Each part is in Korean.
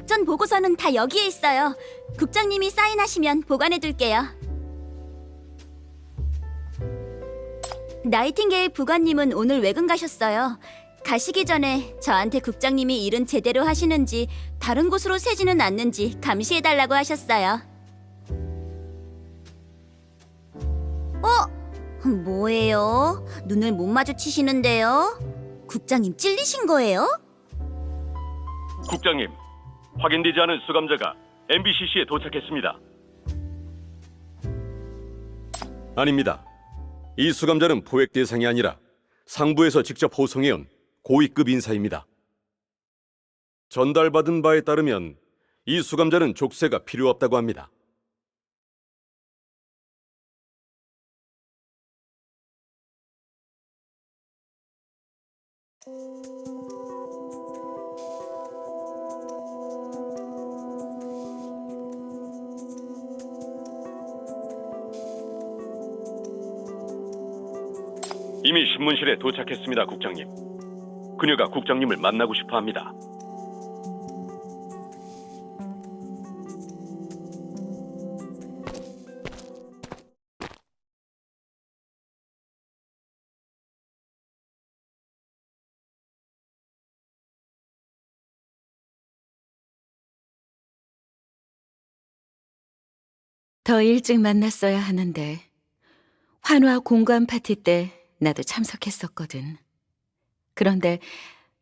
작전 보고서는 다 여기에 있어요. 국장님이 사인하시면 보관해둘게요. 나이팅게일 부관님은 오늘 외근 가셨어요. 가시기 전에 저한테 국장님이 일은 제대로 하시는지 다른 곳으로 새지는 않는지 감시해달라고 하셨어요. 어? 뭐예요? 눈을 못 마주치시는데요? 국장님 찔리신 거예요? 국장님, 확인되지 않은 수감자가 MBCC에 도착했습니다. 아닙니다. 이 수감자는 포획 대상이 아니라 상부에서 직접 호송해온 고위급 인사입니다. 전달받은 바에 따르면 이 수감자는 족쇄가 필요 없다고 합니다. 신문실에 도착했습니다, 국장님. 그녀가 국장님을 만나고 싶어 합니다. 더 일찍 만났어야 하는데 환화 공관 파티 때 나도 참석했었거든. 그런데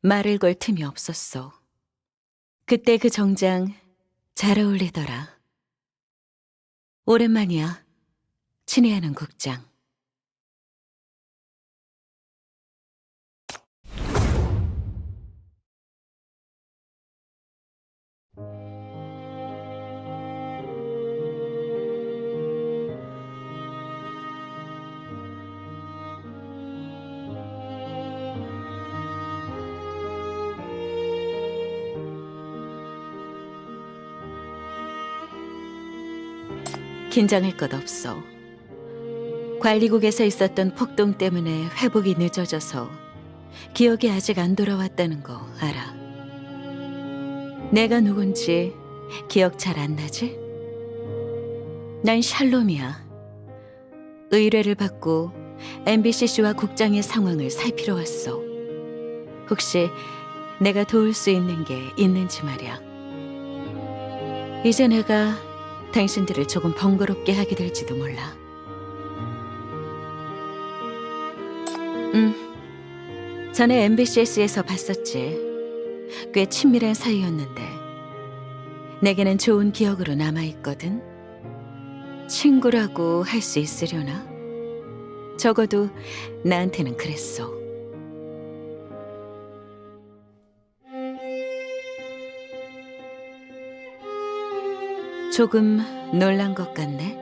말을 걸 틈이 없었어. 그때 그 정장 잘 어울리더라. 오랜만이야. 친애하는 국장. 긴장할 것 없어. 관리국에서 있었던 폭동 때문에 회복이 늦어져서 기억이 아직 안 돌아왔다는 거 알아. 내가 누군지 기억 잘 안 나지? 난 샬롬이야. 의뢰를 받고 MBCC와 국장의 상황을 살피러 왔어. 혹시 내가 도울 수 있는 게 있는지 말이야. 이제 내가 당신들을 조금 번거롭게 하게 될지도 몰라. 응. 전에 MBCS에서 봤었지. 꽤 친밀한 사이였는데. 내게는 좋은 기억으로 남아 있거든. 친구라고 할 수 있으려나? 적어도 나한테는 그랬어. 조금 놀란 것 같네.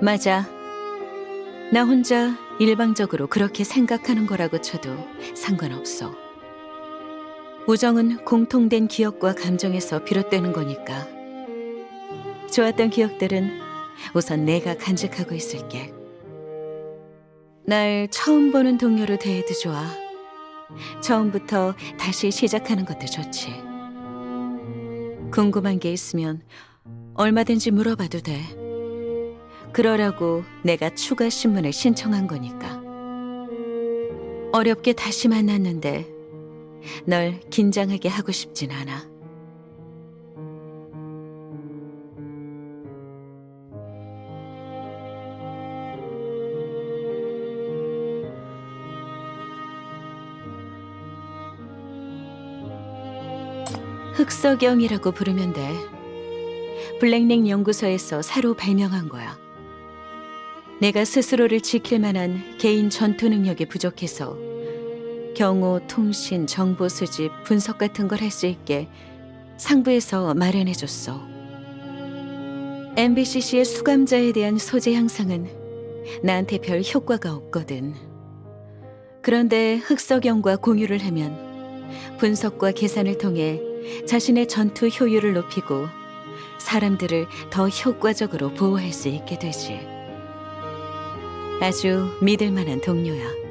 맞아. 나 혼자 일방적으로 그렇게 생각하는 거라고 쳐도 상관없어. 우정은 공통된 기억과 감정에서 비롯되는 거니까. 좋았던 기억들은 우선 내가 간직하고 있을게. 날 처음 보는 동료로 대해도 좋아. 처음부터 다시 시작하는 것도 좋지. 궁금한 게 있으면 얼마든지 물어봐도 돼. 그러라고 내가 추가 신문을 신청한 거니까. 어렵게 다시 만났는데 널 긴장하게 하고 싶진 않아. 흑석영이라고 부르면 돼. 블랙링 연구소에서 새로 발명한 거야. 내가 스스로를 지킬 만한 개인 전투 능력이 부족해서 경호, 통신, 정보 수집, 분석 같은 걸 할 수 있게 상부에서 마련해 줬어. MBCC의 수감자에 대한 소재 향상은 나한테 별 효과가 없거든. 그런데 흑석영과 공유를 하면 분석과 계산을 통해 자신의 전투 효율을 높이고 사람들을 더 효과적으로 보호할 수 있게 되지. 아주 믿을 만한 동료야.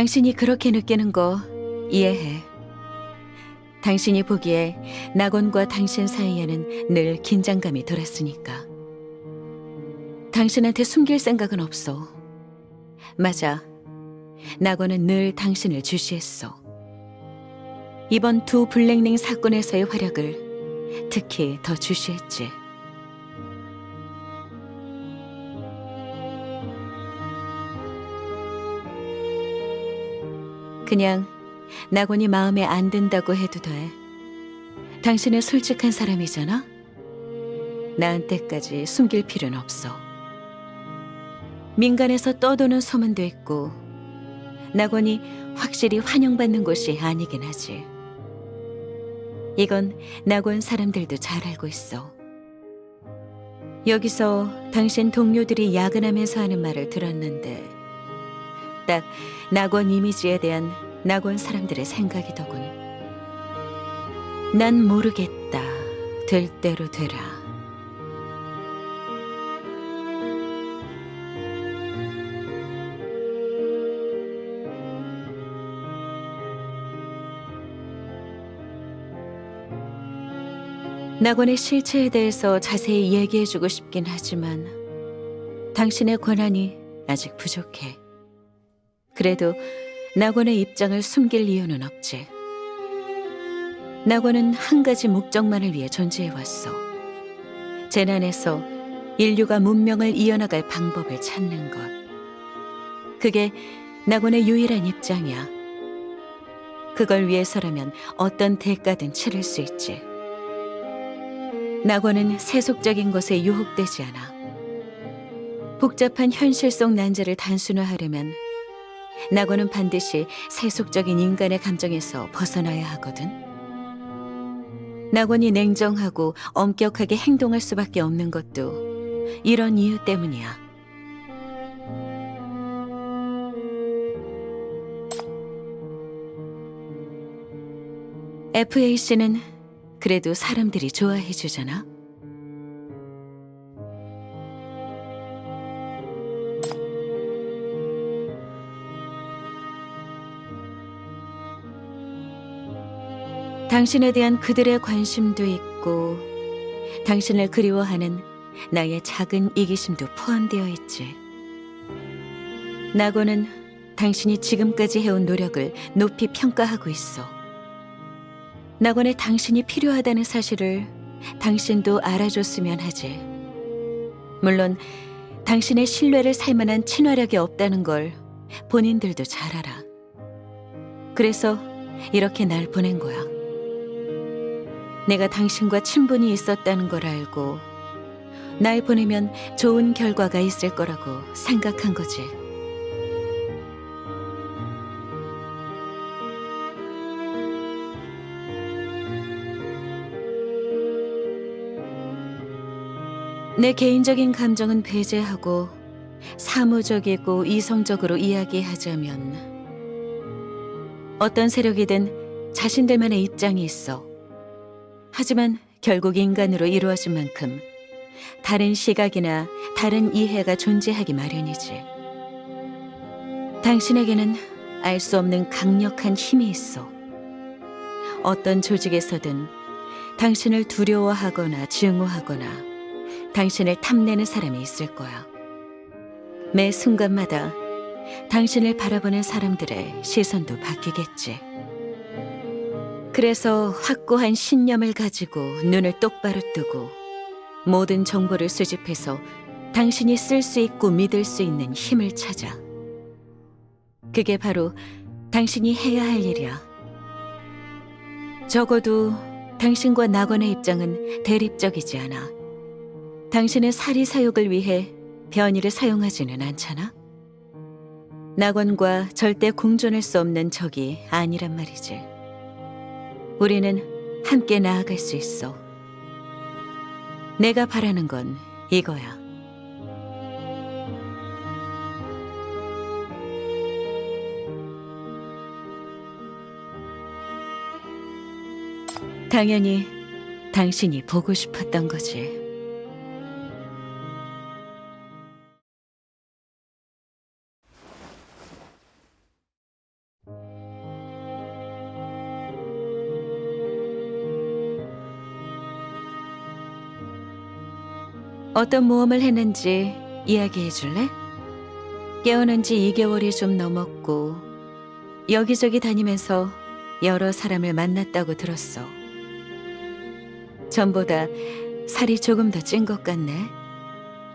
당신이 그렇게 느끼는 거 이해해. 당신이 보기에 낙원과 당신 사이에는 늘 긴장감이 돌았으니까. 당신한테 숨길 생각은 없어. 맞아. 낙원은 늘 당신을 주시했어. 이번 두 블랙링 사건에서의 활약을 특히 더 주시했지. 그냥 낙원이 마음에 안 든다고 해도 돼. 당신은 솔직한 사람이잖아? 나한테까지 숨길 필요는 없어. 민간에서 떠도는 소문도 있고, 낙원이 확실히 환영받는 곳이 아니긴 하지. 이건 낙원 사람들도 잘 알고 있어. 여기서 당신 동료들이 야근하면서 하는 말을 들었는데, 딱 낙원 이미지에 대한 낙원 사람들의 생각이더군. 난 모르겠다. 될 대로 되라. 낙원의 실체에 대해서 자세히 얘기해주고 싶긴 하지만 당신의 권한이 아직 부족해. 그래도 낙원의 입장을 숨길 이유는 없지. 낙원은 한 가지 목적만을 위해 존재해왔어. 재난에서 인류가 문명을 이어나갈 방법을 찾는 것. 그게 낙원의 유일한 입장이야. 그걸 위해서라면 어떤 대가든 치를 수 있지. 낙원은 세속적인 것에 유혹되지 않아. 복잡한 현실 속 난제를 단순화하려면 낙원은 반드시 세속적인 인간의 감정에서 벗어나야 하거든. 낙원이 냉정하고 엄격하게 행동할 수밖에 없는 것도 이런 이유 때문이야. FAC는 그래도 사람들이 좋아해 주잖아. 당신에 대한 그들의 관심도 있고 당신을 그리워하는 나의 작은 이기심도 포함되어 있지. 낙원은 당신이 지금까지 해온 노력을 높이 평가하고 있어. 낙원에 당신이 필요하다는 사실을 당신도 알아줬으면 하지. 물론 당신의 신뢰를 살 만한 친화력이 없다는 걸 본인들도 잘 알아. 그래서 이렇게 날 보낸 거야. 내가 당신과 친분이 있었다는 걸 알고 날 보내면 좋은 결과가 있을 거라고 생각한 거지. 내 개인적인 감정은 배제하고 사무적이고 이성적으로 이야기하자면 어떤 세력이든 자신들만의 입장이 있어. 하지만 결국 인간으로 이루어진 만큼 다른 시각이나 다른 이해가 존재하기 마련이지. 당신에게는 알 수 없는 강력한 힘이 있어. 어떤 조직에서든 당신을 두려워하거나 증오하거나 당신을 탐내는 사람이 있을 거야. 매 순간마다 당신을 바라보는 사람들의 시선도 바뀌겠지. 그래서 확고한 신념을 가지고 눈을 똑바로 뜨고 모든 정보를 수집해서 당신이 쓸 수 있고 믿을 수 있는 힘을 찾아. 그게 바로 당신이 해야 할 일이야. 적어도 당신과 낙원의 입장은 대립적이지 않아. 당신은 사리 사욕을 위해 변이를 사용하지는 않잖아. 낙원과 절대 공존할 수 없는 적이 아니란 말이지. 우리는 함께 나아갈 수 있어. 내가 바라는 건 이거야. 당연히 당신이 보고 싶었던 거지. 어떤 모험을 했는지 이야기해 줄래? 깨어난 지 2개월이 좀 넘었고 여기저기 다니면서 여러 사람을 만났다고 들었어. 전보다 살이 조금 더 찐 것 같네.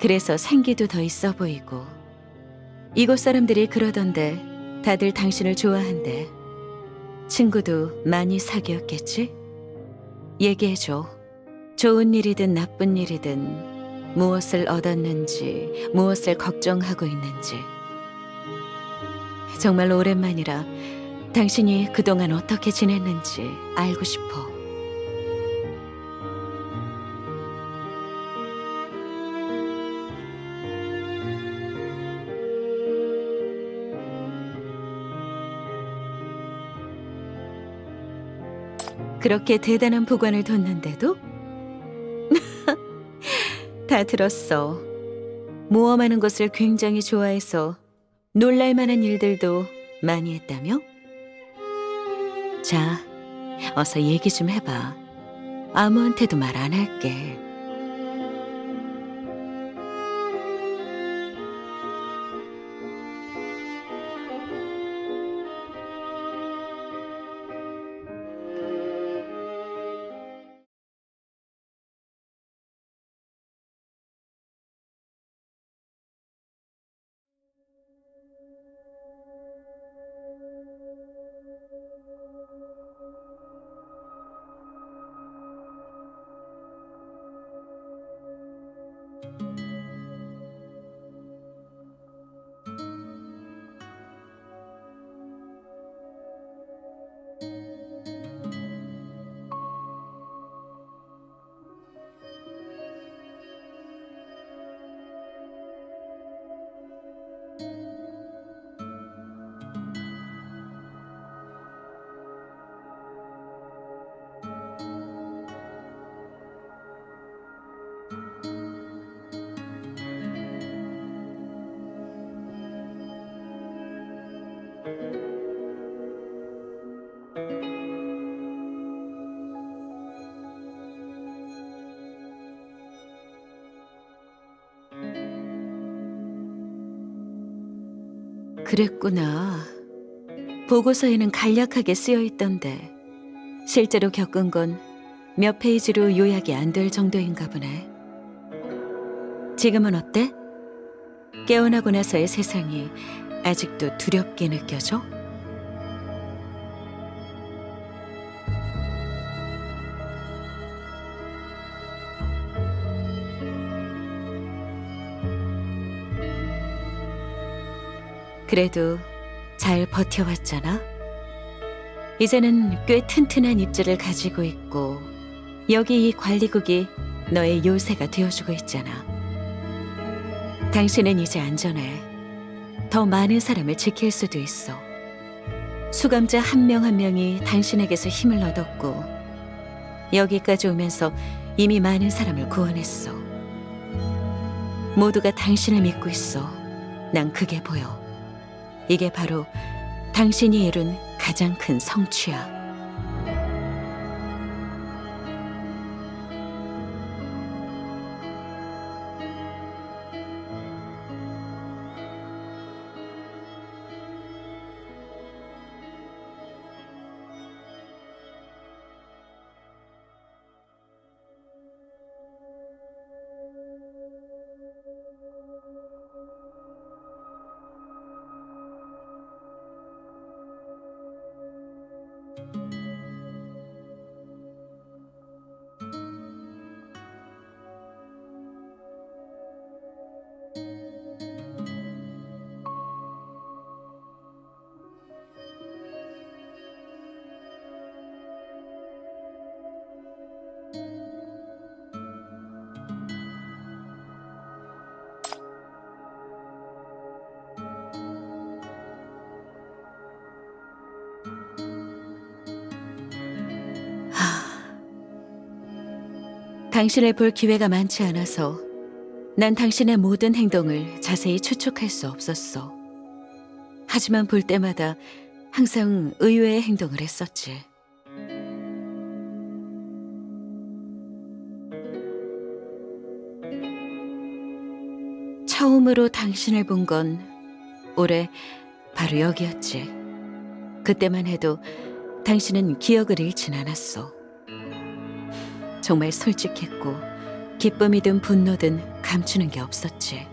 그래서 생기도 더 있어 보이고. 이곳 사람들이 그러던데 다들 당신을 좋아한대. 친구도 많이 사귀었겠지? 얘기해줘. 좋은 일이든 나쁜 일이든 무엇을 얻었는지, 무엇을 걱정하고 있는지. 정말 오랜만이라 당신이 그동안 어떻게 지냈는지 알고 싶어. 그렇게 대단한 보관을 뒀는데도? 다 들었어. 모험하는 것을 굉장히 좋아해서 놀랄 만한 일들도 많이 했다며? 자, 어서 얘기 좀 해봐. 아무한테도 말 안 할게. 그랬구나. 보고서에는 간략하게 쓰여 있던데 실제로 겪은 건 몇 페이지로 요약이 안 될 정도인가 보네. 지금은 어때? 깨어나고 나서의 세상이 아직도 두렵게 느껴져? 그래도 잘 버텨왔잖아. 이제는 꽤 튼튼한 입지를 가지고 있고 여기 이 관리국이 너의 요새가 되어주고 있잖아. 당신은 이제 안전해. 더 많은 사람을 지킬 수도 있어. 수감자 한 명 한 명이 당신에게서 힘을 얻었고 여기까지 오면서 이미 많은 사람을 구원했어. 모두가 당신을 믿고 있어. 난 그게 보여. 이게 바로 당신이 이룬 가장 큰 성취야. 당신을 볼 기회가 많지 않아서 난 당신의 모든 행동을 자세히 추측할 수 없었어. 하지만 볼 때마다 항상 의외의 행동을 했었지. 처음으로 당신을 본 건 올해 바로 여기였지. 그때만 해도 당신은 기억을 잃진 않았어. 정말 솔직했고 기쁨이든 분노든 감추는 게 없었지.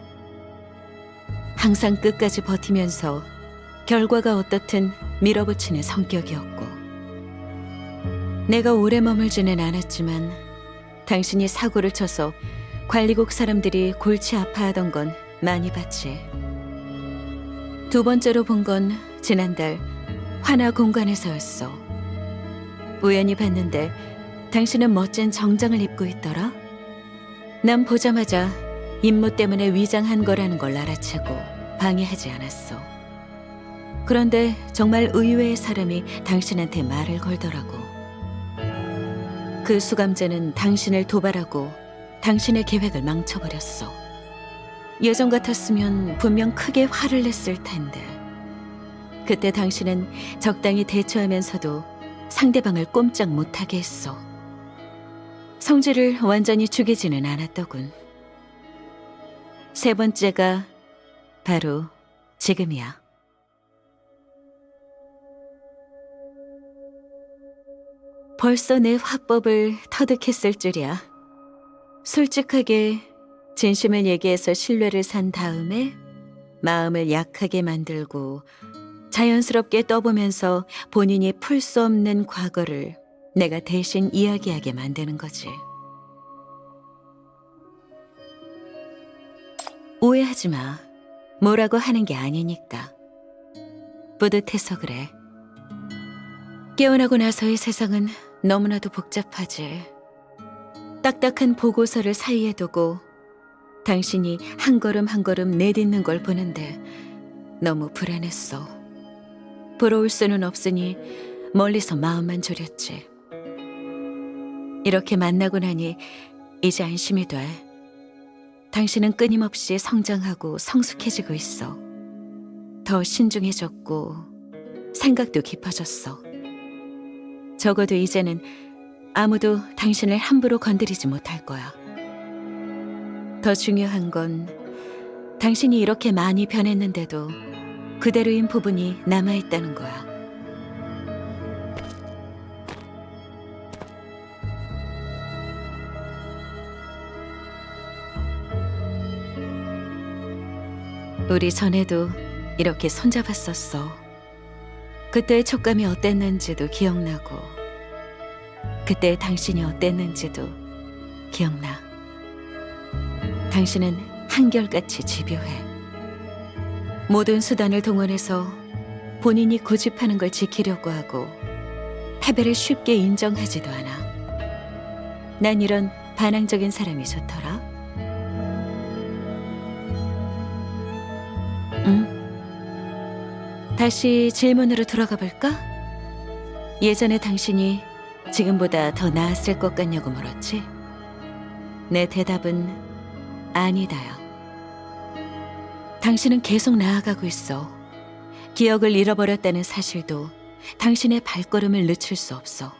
항상 끝까지 버티면서 결과가 어떻든 밀어붙이는 성격이었고 내가 오래 머물지는 않았지만 당신이 사고를 쳐서 관리국 사람들이 골치 아파하던 건 많이 봤지. 두 번째로 본 건 지난달 환화 공간에서였어. 우연히 봤는데 당신은 멋진 정장을 입고 있더라. 난 보자마자 임무 때문에 위장한 거라는 걸 알아채고 방해하지 않았어. 그런데 정말 의외의 사람이 당신한테 말을 걸더라고. 그 수감자는 당신을 도발하고 당신의 계획을 망쳐버렸어. 예전 같았으면 분명 크게 화를 냈을 텐데. 그때 당신은 적당히 대처하면서도 상대방을 꼼짝 못하게 했어. 성질을 완전히 죽이지는 않았더군. 세 번째가 바로 지금이야. 벌써 내 화법을 터득했을 줄이야. 솔직하게 진심을 얘기해서 신뢰를 산 다음에 마음을 약하게 만들고 자연스럽게 떠보면서 본인이 풀 수 없는 과거를 내가 대신 이야기하게 만드는 거지. 오해하지 마. 뭐라고 하는 게 아니니까. 뿌듯해서 그래. 깨어나고 나서의 세상은 너무나도 복잡하지. 딱딱한 보고서를 사이에 두고 당신이 한 걸음 한 걸음 내딛는 걸 보는데 너무 불안했어. 부러울 수는 없으니 멀리서 마음만 졸였지. 이렇게 만나고 나니 이제 안심이 돼. 당신은 끊임없이 성장하고 성숙해지고 있어. 더 신중해졌고 생각도 깊어졌어. 적어도 이제는 아무도 당신을 함부로 건드리지 못할 거야. 더 중요한 건 당신이 이렇게 많이 변했는데도 그대로인 부분이 남아있다는 거야. 우리 전에도 이렇게 손잡았었어. 그때의 촉감이 어땠는지도 기억나고, 그때 당신이 어땠는지도 기억나. 당신은 한결같이 집요해. 모든 수단을 동원해서 본인이 고집하는 걸 지키려고 하고, 패배를 쉽게 인정하지도 않아. 난 이런 반항적인 사람이 좋더라. 다시 질문으로 돌아가 볼까? 예전에 당신이 지금보다 더 나았을 것 같냐고 물었지? 내 대답은 아니다요. 당신은 계속 나아가고 있어. 기억을 잃어버렸다는 사실도 당신의 발걸음을 늦출 수 없어.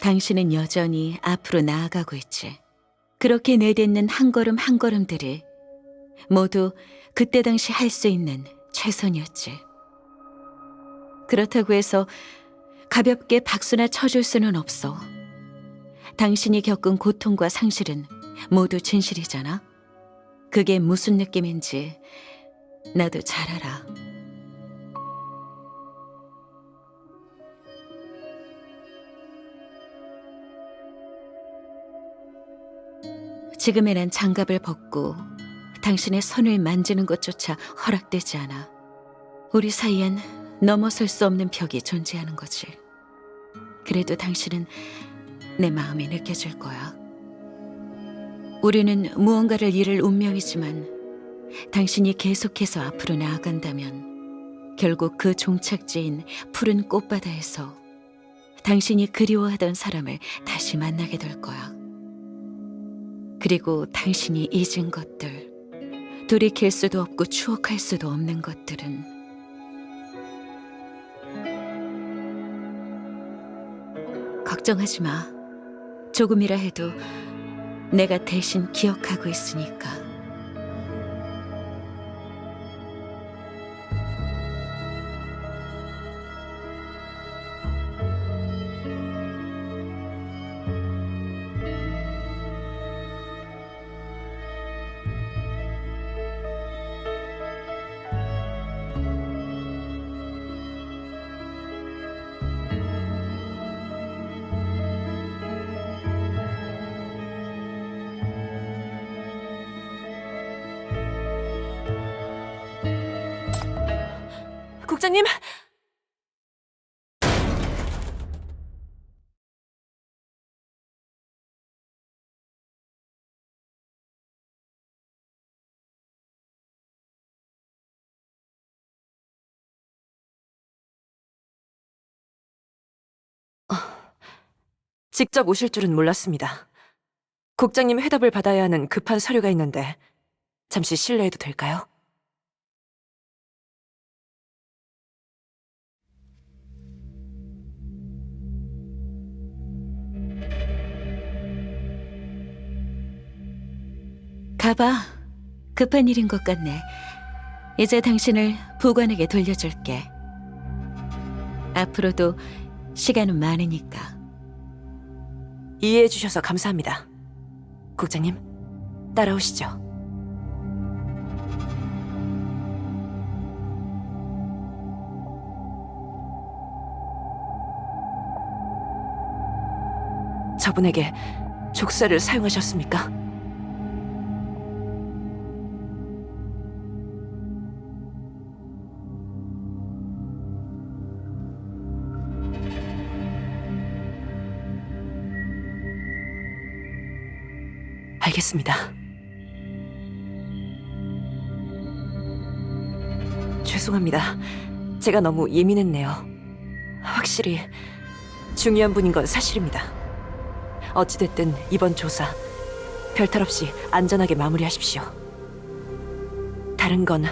당신은 여전히 앞으로 나아가고 있지. 그렇게 내딛는 한 걸음 한 걸음들이 모두 그때 당시 할 수 있는 최선이었지. 그렇다고 해서 가볍게 박수나 쳐줄 수는 없어. 당신이 겪은 고통과 상실은 모두 진실이잖아. 그게 무슨 느낌인지 나도 잘 알아. 지금의 난 장갑을 벗고 당신의 손을 만지는 것조차 허락되지 않아. 우리 사이엔 넘어설 수 없는 벽이 존재하는 거지. 그래도 당신은 내 마음이 느껴질 거야. 우리는 무언가를 잃을 운명이지만 당신이 계속해서 앞으로 나아간다면 결국 그 종착지인 푸른 꽃바다에서 당신이 그리워하던 사람을 다시 만나게 될 거야. 그리고 당신이 잊은 것들, 돌이킬 수도 없고 추억할 수도 없는 것들은 걱정하지 마. 조금이라 해도 내가 대신 기억하고 있으니까. 직접 오실 줄은 몰랐습니다. 국장님 회답을 받아야 하는 급한 서류가 있는데 잠시 실례해도 될까요? 가봐. 급한 일인 것 같네. 이제 당신을 보관에게 돌려줄게. 앞으로도 시간은 많으니까. 이해해 주셔서 감사합니다. 국장님, 따라오시죠. 저분에게 족쇄를 사용하셨습니까? 알겠습니다. 죄송합니다. 제가 너무 예민했네요. 확실히 중요한 분인 건 사실입니다. 어찌됐든 이번 조사 별탈 없이 안전하게 마무리하십시오. 다른 건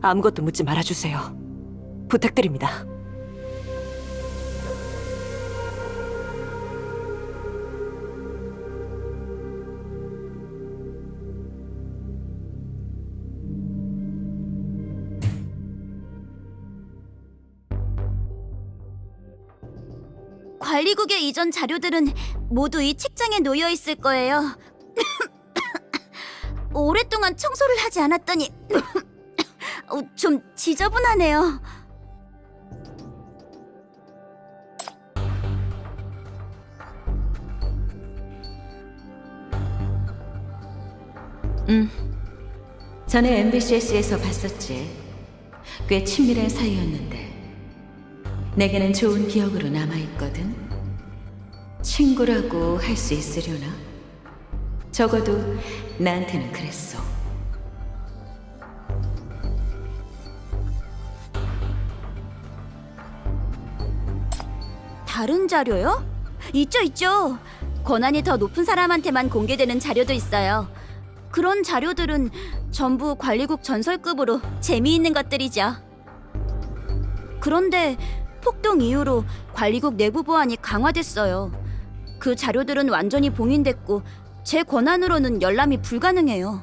아무것도 묻지 말아주세요. 부탁드립니다. 관리국의 이전 자료들은 모두 이 책장에 놓여 있을 거예요. 오랫동안 청소를 하지 않았더니 어, 좀 지저분하네요. 응. 전에 MBCS에서 봤었지. 꽤 친밀한 사이였는데. 내게는 좋은 기억으로 남아있거든. 친구라고 할 수 있으려나? 적어도 나한테는 그랬어. 다른 자료요? 있죠, 있죠. 권한이 더 높은 사람한테만 공개되는 자료도 있어요. 그런 자료들은 전부 관리국 전설급으로 재미있는 것들이죠. 그런데 폭동 이후로 관리국 내부 보안이 강화됐어요. 그 자료들은 완전히 봉인됐고 제 권한으로는 열람이 불가능해요.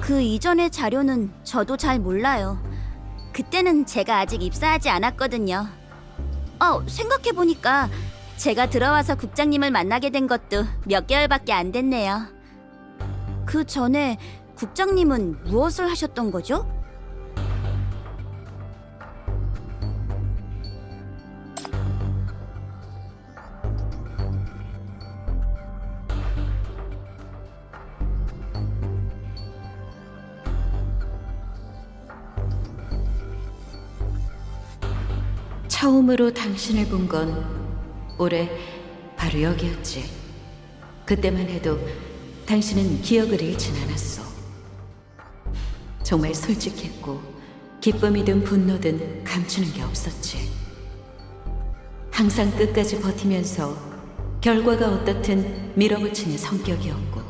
그 이전의 자료는 저도 잘 몰라요. 그때는 제가 아직 입사하지 않았거든요. 어, 생각해보니까 제가 들어와서 국장님을 만나게 된 것도 몇 개월밖에 안 됐네요. 그 전에 국장님은 무엇을 하셨던 거죠? 처음으로 당신을 본 건 올해 바로 여기였지. 그때만 해도 당신은 기억을 잃진 않았어. 정말 솔직했고 기쁨이든 분노든 감추는 게 없었지. 항상 끝까지 버티면서 결과가 어떻든 밀어붙이는 성격이었고